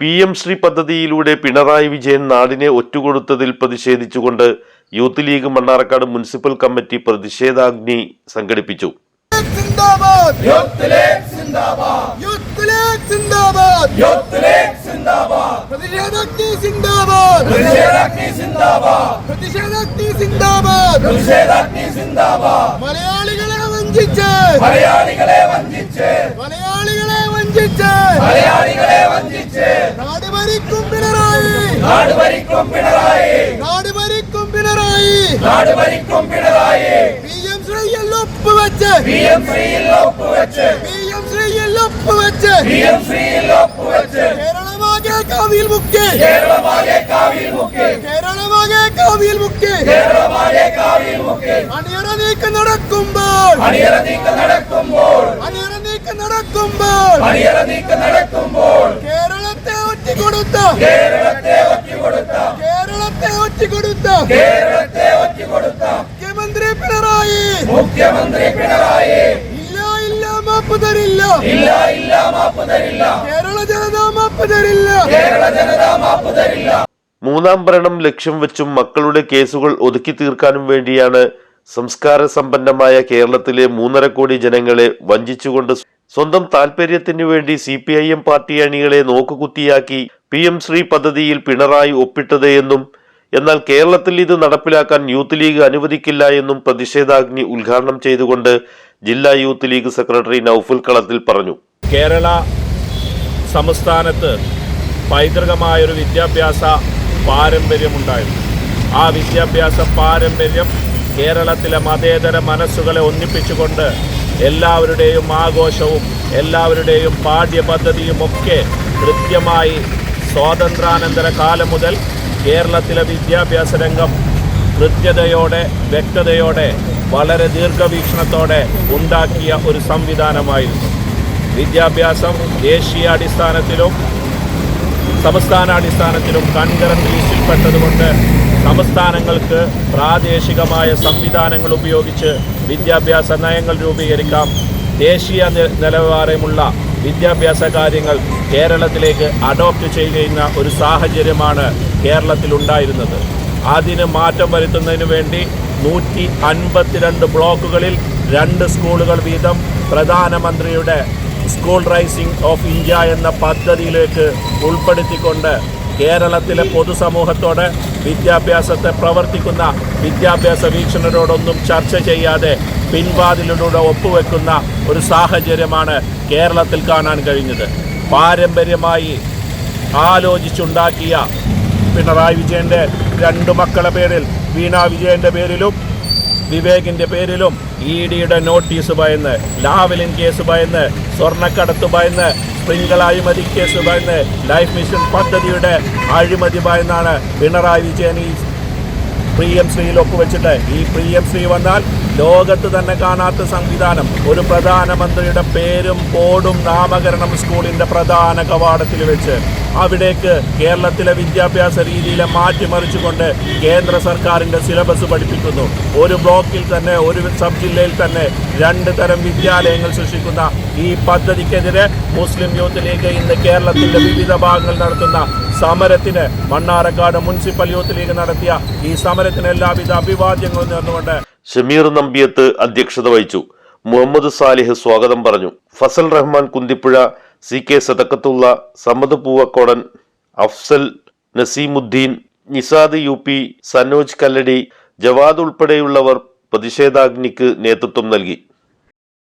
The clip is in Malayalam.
പി എം ശ്രീ പദ്ധതിയിലൂടെ പിണറായി വിജയൻ നാടിനെ ഒറ്റുകൊടുത്തതിൽ പ്രതിഷേധിച്ചുകൊണ്ട് youth league Mannarkkad municipal committee പ്രതിഷേധാഗ്നി സംഘടിപ്പിച്ചു. മലയാളികളെ വഞ്ചിച്ച്. മലയാളികളെ വഞ്ചിച്ച്. മലയാളികളെ വഞ്ചിച്ച്. മലയാളികളെ വഞ്ചിച്ച് നാട് ഭരിക്കും പിണറായി. നാട് ഭരിക്കും പിണറായി. നാട് ഭരിക്കും പിണറായി. നാട് ഭരിക്കും പിണറായി. പി എം ശ്രീയിൽ ഒപ്പുവെച്ച്. പി എം ശ്രീയിൽ ഒപ്പുവെച്ച്. പി എം ശ്രീയിൽ ഒപ്പുവെച്ച്. പി എം ശ്രീയിൽ ഒപ്പുവെച്ച്. കേരളമാകെ കാവിയിൽ മുക്കി. കേരളമാകെ കാവിയിൽ മുക്കി. കേരളമാകെ കാവിയിൽ മുക്കി. കേരളമാകെ കാവിയിൽ മുക്കി. അണിയറ നീക്കം നടക്കുമ്പോൾ അണിയറ നീക്കം നീക്കം നടക്കുമ്പോൾ അണിയറ നീക്കം നടക്കുമ്പോൾ കേരളത്തെ ഒറ്റിക്കൊടുത്ത കേരളത്തെ ഒറ്റിക്കൊടുത്ത കേരളത്തെ ഒറ്റിക്കൊടുത്ത കേരളത്തെ ഒറ്റിക്കൊടുത്ത മുഖ്യമന്ത്രി പിണറായി മുഖ്യമന്ത്രി പിണറായി ഇല്ല ഇല്ല മാപ്പ് തരില്ല. ഇല്ല ഇല്ല മാപ്പ് തരില്ല. കേരള ജനത മാപ്പ് തരില്ല. കേരള ജനത മാപ്പ് തരില്ല. മൂന്നാം ഭരണം ലക്ഷ്യം വെച്ചും മക്കളുടെ കേസുകൾ ഒതുക്കി തീർക്കാനും വേണ്ടിയാണ് സംസ്കാര സമ്പന്നമായ കേരളത്തിലെ മൂന്നര കോടി ജനങ്ങളെ വഞ്ചിച്ചുകൊണ്ട് സ്വന്തം താൽപര്യത്തിനു വേണ്ടി C P I M party അണികളെ നോക്കുകുത്തിയാക്കി പി എം ശ്രീ പദ്ധതിയിൽ പിണറായി ഒപ്പിട്ടത് എന്നും എന്നാൽ കേരളത്തിൽ ഇത് നടപ്പിലാക്കാൻ യൂത്ത് ലീഗ് അനുവദിക്കില്ല എന്നും പ്രതിഷേധാഗ്നി ഉദ്ഘാടനം ചെയ്തുകൊണ്ട് ജില്ലാ യൂത്ത് ലീഗ് സെക്രട്ടറി നൌഫുൽ കളത്തിൽ പറഞ്ഞു. കേരള സംസ്ഥാനത്ത് പൈതൃകമായൊരു വിദ്യാഭ്യാസ പാരമ്പര്യമുണ്ടായിരുന്നു. ആ വിദ്യാഭ്യാസ പാരമ്പര്യം കേരളത്തിലെ മതേതര മനസ്സുകളെ ഒന്നിപ്പിച്ചുകൊണ്ട് എല്ലാവരുടെയും ആഘോഷവും എല്ലാവരുടെയും പാഠ്യപദ്ധതിയും ഒക്കെ കൃത്യമായി സ്വാതന്ത്ര്യാനന്തര കാലം മുതൽ കേരളത്തിലെ വിദ്യാഭ്യാസ രംഗം കൃത്യതയോടെ വ്യക്തതയോടെ വളരെ ദീർഘവീക്ഷണത്തോടെ ഉണ്ടാക്കിയ ഒരു സംവിധാനമായിരുന്നു. വിദ്യാഭ്യാസം ദേശീയാടിസ്ഥാനത്തിലും സംസ്ഥാനാടിസ്ഥാനത്തിലും കൺകറന്റ് ലിസ്റ്റിൽപ്പെട്ടതുകൊണ്ട് സംസ്ഥാനങ്ങൾക്ക് പ്രാദേശികമായ സംവിധാനങ്ങൾ ഉപയോഗിച്ച് വിദ്യാഭ്യാസ നയങ്ങൾ രൂപീകരിക്കാം. ദേശീയ നിലവാരമുള്ള വിദ്യാഭ്യാസ കാര്യങ്ങൾ കേരളത്തിലേക്ക് അഡോപ്റ്റ് ചെയ്യുന്ന ഒരു സാഹചര്യമാണ് കേരളത്തിലുണ്ടായിരുന്നത് അതിന് മാറ്റം വരുത്തുന്നതിന് വേണ്ടി നൂറ്റി അൻപത്തിരണ്ട് ബ്ലോക്കുകളിൽ രണ്ട് സ്കൂളുകൾ വീതം പ്രധാനമന്ത്രിയുടെ സ്കൂൾ റൈസിംഗ് ഓഫ് ഇന്ത്യ എന്ന പദ്ധതിയിലേക്ക് ഉൾപ്പെടുത്തിക്കൊണ്ട് കേരളത്തിലെ പൊതുസമൂഹത്തോട് വിദ്യാഭ്യാസത്തെ പ്രവർത്തിക്കുന്ന വിദ്യാഭ്യാസ വീക്ഷണരോടൊന്നും ചർച്ച ചെയ്യാതെ പിൻവാതിലിലൂടെ ഒപ്പുവെക്കുന്ന ഒരു സാഹചര്യമാണ് കേരളത്തിൽ കാണാൻ കഴിഞ്ഞത്. പാരമ്പര്യമായി ആലോചിച്ചുണ്ടാക്കിയ പിണറായി വിജയന്റെ രണ്ടു മക്കളുടെ പേരിൽ വീണ വിജയന്റെ പേരിലും വിവേകിന്റെ പേരിലും ഇ ഡിയുടെ നോട്ടീസ് ഭയന്ന് ലാവലിൻ കേസ് ഭയന്ന് സ്വർണക്കടത്ത് ഭയന്ന് സ്പ്രിംഗിൾ അഴിമതി കേസ് ഭയന്ന് ലൈഫ് മിഷൻ പദ്ധതിയുടെ അഴിമതി ഭയന്നാണ് പിണറായി വിജയൻ ഈ പ്രീ എം ശ്രീയിൽ ഒപ്പുവെച്ചിട്ട് ഈ പ്രീ എം ശ്രീ വന്നാൽ ലോകത്ത് തന്നെ കാണാത്ത സംവിധാനം. ഒരു പ്രധാനമന്ത്രിയുടെ പേരും ബോർഡും നാമകരണം സ്കൂളിന്റെ പ്രധാന കവാടത്തിൽ വെച്ച് അവിടേക്ക് കേരളത്തിലെ വിദ്യാഭ്യാസ രീതിയിലെ മാറ്റിമറിച്ചുകൊണ്ട് കേന്ദ്ര സർക്കാരിന്റെ സിലബസ് പഠിപ്പിക്കുന്നു. ഒരു ബ്ലോക്കിൽ തന്നെ ഒരു സബ് ജില്ലയിൽ തന്നെ രണ്ട് തരം വിദ്യാലയങ്ങൾ സൃഷ്ടിക്കുന്ന ഈ പദ്ധതിക്കെതിരെ മുസ്ലിം യൂത്ത് ലീഗ് ഇന്ന് കേരളത്തിന്റെ വിവിധ ഭാഗങ്ങൾ നടത്തുന്ന സമരത്തിന് മണ്ണാരക്കാട് മുനിസിപ്പൽ യൂത്ത് ലീഗ് നടത്തിയ ഈ സമരത്തിന് എല്ലാവിധ അഭിവാദ്യങ്ങളും നേർന്നുകൊണ്ട് ഷമീർ നമ്പിയത്ത് അധ്യക്ഷത വഹിച്ചു. മുഹമ്മദ് സാലിഹ് സ്വാഗതം പറഞ്ഞു. Fazal Rahman Kunthippuzha C K Sadakathulla Sammad Poovakkodan Afsal Naseemuddin Nisad U P Sanoj Kalladi Jawad ഉൾപ്പെടെയുള്ളവർ പ്രതിഷേധാഗ്നിക്ക് നേതൃത്വം നൽകി.